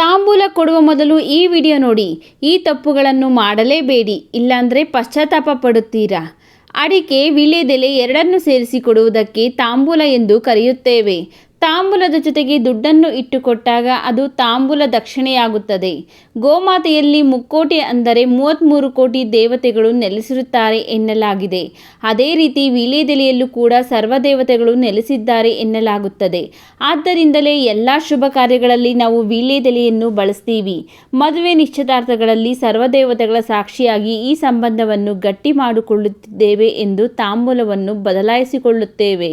ತಾಂಬೂಲ ಕೊಡುವ ಮೊದಲು ಈ ವಿಡಿಯೋ ನೋಡಿ. ಈ ತಪ್ಪುಗಳನ್ನು ಮಾಡಲೇಬೇಡಿ. ಇಲ್ಲಾಂದರೆ ಪಶ್ಚಾತ್ತಾಪ ಪಡುತ್ತೀರಾ? ಅಡಿಕೆ ವೀಳ್ಯದೆಲೆ ಎರಡನ್ನು ಸೇರಿಸಿ ಕೊಡುವುದಕ್ಕೆ ತಾಂಬೂಲ ಎಂದು ಕರೆಯುತ್ತೇವೆ. ತಾಂಬೂಲದ ಜೊತೆಗೆ ದುಡ್ಡನ್ನು ಇಟ್ಟುಕೊಟ್ಟಾಗ ಅದು ತಾಂಬೂಲ ದಕ್ಷಿಣೆಯಾಗುತ್ತದೆ. ಗೋಮಾತೆಯಲ್ಲಿ ಮುಕ್ಕೋಟಿ ಅಂದರೆ ಮೂವತ್ತ್ಮೂರು ಕೋಟಿ ದೇವತೆಗಳು ನೆಲೆಸಿರುತ್ತಾರೆ ಎನ್ನಲಾಗಿದೆ. ಅದೇ ರೀತಿ ವೀಳ್ಯದೆಲೆಯಲ್ಲೂ ಕೂಡ ಸರ್ವದೇವತೆಗಳು ನೆಲೆಸಿದ್ದಾರೆ ಎನ್ನಲಾಗುತ್ತದೆ. ಆದ್ದರಿಂದಲೇ ಎಲ್ಲ ಶುಭ ಕಾರ್ಯಗಳಲ್ಲಿ ನಾವು ವೀಳ್ಯದೆಲೆಯನ್ನು ಬಳಸ್ತೀವಿ. ಮದುವೆ ನಿಶ್ಚಿತಾರ್ಥಗಳಲ್ಲಿ ಸರ್ವದೇವತೆಗಳ ಸಾಕ್ಷಿಯಾಗಿ ಈ ಸಂಬಂಧವನ್ನು ಗಟ್ಟಿ ಮಾಡಿಕೊಳ್ಳುತ್ತಿದ್ದೇವೆ ಎಂದು ತಾಂಬೂಲವನ್ನು ಬದಲಾಯಿಸಿಕೊಳ್ಳುತ್ತೇವೆ.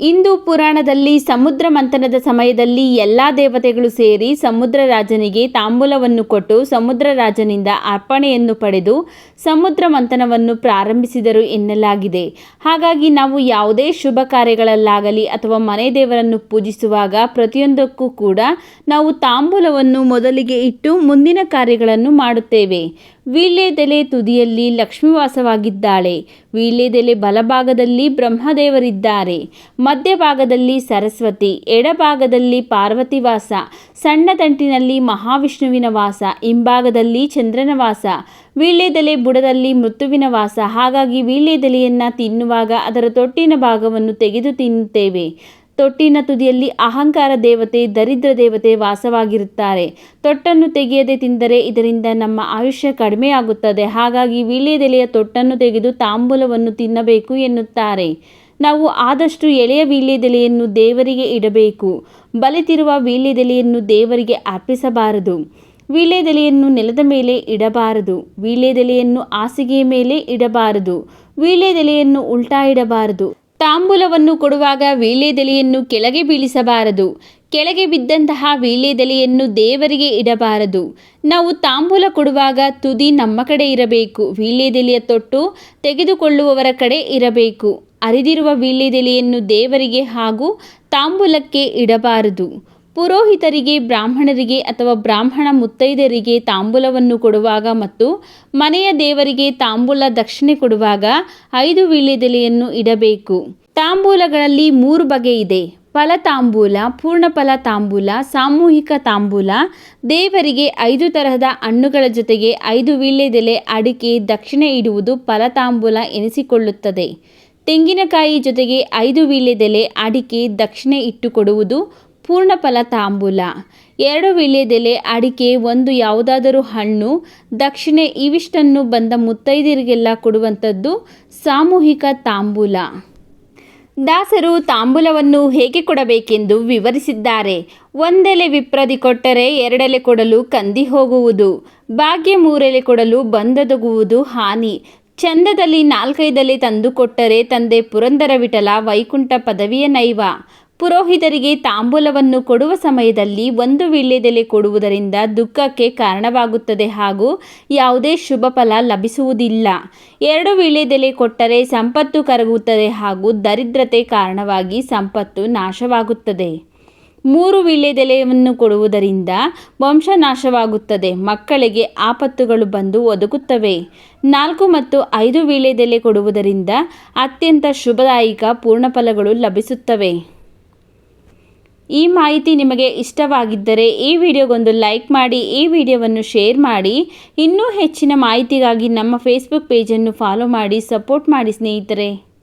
ಇಂದು ಪುರಾಣದಲ್ಲಿ ಸಮುದ್ರ ಮಂಥನದ ಸಮಯದಲ್ಲಿ ಎಲ್ಲ ದೇವತೆಗಳು ಸೇರಿ ಸಮುದ್ರ ರಾಜನಿಗೆ ತಾಂಬೂಲವನ್ನು ಕೊಟ್ಟು ಸಮುದ್ರ ರಾಜನಿಂದ ಅರ್ಪಣೆಯನ್ನು ಪಡೆದು ಸಮುದ್ರ ಮಂಥನವನ್ನು ಪ್ರಾರಂಭಿಸಿದರು ಎನ್ನಲಾಗಿದೆ. ಹಾಗಾಗಿ ನಾವು ಯಾವುದೇ ಶುಭ ಕಾರ್ಯಗಳಲ್ಲಾಗಲಿ ಅಥವಾ ಮನೆ ದೇವರನ್ನು ಪೂಜಿಸುವಾಗ ಪ್ರತಿಯೊಂದಕ್ಕೂ ಕೂಡ ನಾವು ತಾಂಬೂಲವನ್ನು ಮೊದಲಿಗೆ ಇಟ್ಟು ಮುಂದಿನ ಕಾರ್ಯಗಳನ್ನು ಮಾಡುತ್ತೇವೆ. ವೀಳ್ಯದೆಲೆ ತುದಿಯಲ್ಲಿ ಲಕ್ಷ್ಮೀವಾಸವಾಗಿದ್ದಾಳೆ. ವೀಳ್ಯದೆಲೆ ಬಲಭಾಗದಲ್ಲಿ ಬ್ರಹ್ಮದೇವರಿದ್ದಾರೆ. ಮಧ್ಯಭಾಗದಲ್ಲಿ ಸರಸ್ವತಿ, ಎಡಭಾಗದಲ್ಲಿ ಪಾರ್ವತಿ ವಾಸ ಸಣ್ಣ ತಂಟಿನಲ್ಲಿ ಮಹಾವಿಷ್ಣುವಿನ ವಾಸ, ಹಿಂಭಾಗದಲ್ಲಿ ಚಂದ್ರನ ವಾಸ ವೀಳ್ಯದೆಲೆ ಬುಡದಲ್ಲಿ ಮೃತುವಿನ ವಾಸ. ಹಾಗಾಗಿ ವೀಳ್ಯದೆಲೆಯನ್ನು ತಿನ್ನುವಾಗ ಅದರ ತೊಟ್ಟಿನ ಭಾಗವನ್ನು ತೆಗೆದು ತಿನ್ನುತ್ತೇವೆ. ತೊಟ್ಟಿನ ತುದಿಯಲ್ಲಿ ಅಹಂಕಾರ ದೇವತೆ, ದರಿದ್ರ ದೇವತೆ ವಾಸವಾಗಿರುತ್ತಾರೆ. ತೊಟ್ಟನ್ನು ತೆಗೆಯದೆ ತಿಂದರೆ ಇದರಿಂದ ನಮ್ಮ ಆಯುಷ್ಯ ಕಡಿಮೆಯಾಗುತ್ತದೆ ಹಾಗಾಗಿ ವೀಳ್ಯದೆಲೆಯ ತೊಟ್ಟನ್ನು ತೆಗೆದು ತಾಂಬೂಲವನ್ನು ತಿನ್ನಬೇಕು ಎನ್ನುತ್ತಾರೆ. ನಾವು ಆದಷ್ಟು ಎಳೆಯ ವೀಳ್ಯದೆಲೆಯನ್ನು ದೇವರಿಗೆ ಇಡಬೇಕು. ಬಲಿತಿರುವ ವೀಳ್ಯದೆಲೆಯನ್ನು ದೇವರಿಗೆ ಅರ್ಪಿಸಬಾರದು. ವೀಳ್ಯದೆಲೆಯನ್ನು ನೆಲದ ಮೇಲೆ ಇಡಬಾರದು. ವೀಳ್ಯದೆಲೆಯನ್ನು ಹಾಸಿಗೆಯ ಮೇಲೆ ಇಡಬಾರದು. ವೀಳ್ಯದೆಲೆಯನ್ನು ಉಲ್ಟಾ ಇಡಬಾರದು ತಾಂಬೂಲವನ್ನು ಕೊಡುವಾಗ ವೀಳ್ಯದೆಲೆಯನ್ನು ಕೆಳಗೆ ಬೀಳಿಸಬಾರದು. ಕೆಳಗೆ ಬಿದ್ದಂತಹ ವೀಳ್ಯದೆಲೆಯನ್ನು ದೇವರಿಗೆ ಇಡಬಾರದು. ನಾವು ತಾಂಬೂಲ ಕೊಡುವಾಗ ತುದಿ ನಮ್ಮ ಕಡೆ ಇರಬೇಕು. ವೀಳ್ಯದೆಲೆಯ ತೊಟ್ಟು ತೆಗೆದುಕೊಳ್ಳುವವರ ಕಡೆ ಇರಬೇಕು. ಅರಿದಿರುವ ವೀಳ್ಯದೆಲೆಯನ್ನು ದೇವರಿಗೆ ಹಾಗೂ ತಾಂಬೂಲಕ್ಕೆ ಇಡಬಾರದು. ಪುರೋಹಿತರಿಗೆ, ಬ್ರಾಹ್ಮಣರಿಗೆ ಅಥವಾ ಬ್ರಾಹ್ಮಣ ಮುತ್ತೈದರಿಗೆ ತಾಂಬೂಲವನ್ನು ಕೊಡುವಾಗ ಮತ್ತು ಮನೆಯ ದೇವರಿಗೆ ತಾಂಬೂಲ ದಕ್ಷಿಣೆ ಕೊಡುವಾಗ ಐದು ವೀಳ್ಯದೆಲೆಯನ್ನು ಇಡಬೇಕು. ತಾಂಬೂಲಗಳಲ್ಲಿ ಮೂರು ಬಗೆ ಇದೆ. ಫಲತಾಂಬೂಲ ಪೂರ್ಣಫಲ ತಾಂಬೂಲ, ಸಾಮೂಹಿಕ ತಾಂಬೂಲ, ದೇವರಿಗೆ ಐದು ತರಹದ ಹಣ್ಣುಗಳ ಜೊತೆಗೆ ಐದು ವೀಳ್ಯದೆಲೆ ಅಡಿಕೆ ದಕ್ಷಿಣೆ ಇಡುವುದು ಫಲತಾಂಬೂಲ ಎನಿಸಿಕೊಳ್ಳುತ್ತದೆ. ತೆಂಗಿನಕಾಯಿ ಜೊತೆಗೆ ಐದು ವೀಳ್ಯದೆಲೆ ಅಡಿಕೆ ದಕ್ಷಿಣೆ ಇಟ್ಟುಕೊಡುವುದು ಪೂರ್ಣಫಲ ತಾಂಬೂಲ. ಎರಡು ವೀಳ್ಯದೆಲೆ ಅಡಿಕೆ, ಒಂದು ಯಾವುದಾದರೂ ಹಣ್ಣು, ದಕ್ಷಿಣೆ ಇವಿಷ್ಟನ್ನು ಬಂದ ಮುತ್ತೈದೆಯರಿಗೆಲ್ಲ ಕೊಡುವಂಥದ್ದು ಸಾಮೂಹಿಕ ತಾಂಬೂಲ. ದಾಸರು ತಾಂಬೂಲವನ್ನು ಹೇಗೆ ಕೊಡಬೇಕೆಂದು ವಿವರಿಸಿದ್ದಾರೆ. ಒಂದೆಲೆ ವಿಪ್ರದಿ ಕೊಟ್ಟರೆ ಎರಡೆಲೆ ಕೊಡಲು ಕಂದಿ ಹೋಗುವುದು. ಭಾಗ್ಯ ಮೂರೆಲೆ ಕೊಡಲು ಬಂದದಗುವುದು ಹಾನಿ. ಚಂದದಲ್ಲಿ ನಾಲ್ಕೈದಲೆ ತಂದು ಕೊಟ್ಟರೆ ತಂದೆ ಪುರಂದರ ವಿಠಲ ವೈಕುಂಠ ಪದವಿಯ ನೈವ. ಪುರೋಹಿತರಿಗೆ ತಾಂಬೂಲವನ್ನು ಕೊಡುವ ಸಮಯದಲ್ಲಿ ಒಂದು ವೀಳ್ಯದೆಲೆ ಕೊಡುವುದರಿಂದ ದುಃಖಕ್ಕೆ ಕಾರಣವಾಗುತ್ತದೆ ಹಾಗೂ ಯಾವುದೇ ಶುಭ ಫಲ ಲಭಿಸುವುದಿಲ್ಲ. ಎರಡು ವೀಳ್ಯದೆಲೆ ಕೊಟ್ಟರೆ ಸಂಪತ್ತು ಕರಗುತ್ತದೆ ಹಾಗೂ ದರಿದ್ರತೆ ಕಾರಣವಾಗಿ ಸಂಪತ್ತು ನಾಶವಾಗುತ್ತದೆ. ಮೂರು ವೀಳ್ಯದೆಲೆಯನ್ನು ಕೊಡುವುದರಿಂದ ವಂಶನಾಶವಾಗುತ್ತದೆ. ಮಕ್ಕಳಿಗೆ ಆಪತ್ತುಗಳು ಬಂದು ಒದಗುತ್ತವೆ. ನಾಲ್ಕು ಮತ್ತು ಐದು ವೀಳ್ಯದೆಲೆ ಕೊಡುವುದರಿಂದ ಅತ್ಯಂತ ಶುಭದಾಯಕ ಪೂರ್ಣಫಲಗಳು ಲಭಿಸುತ್ತವೆ. ಈ ಮಾಹಿತಿ ನಿಮಗೆ ಇಷ್ಟವಾಗಿದ್ದರೆ ಈ ವಿಡಿಯೋಗೊಂದು ಲೈಕ್ ಮಾಡಿ, ಈ ವಿಡಿಯೋವನ್ನು ಶೇರ್ ಮಾಡಿ. ಇನ್ನೂ ಹೆಚ್ಚಿನ ಮಾಹಿತಿಗಾಗಿ ನಮ್ಮ ಫೇಸ್ಬುಕ್ ಪೇಜನ್ನು ಫಾಲೋ ಮಾಡಿ ಸಪೋರ್ಟ್ ಮಾಡಿ ಸ್ನೇಹಿತರೆ.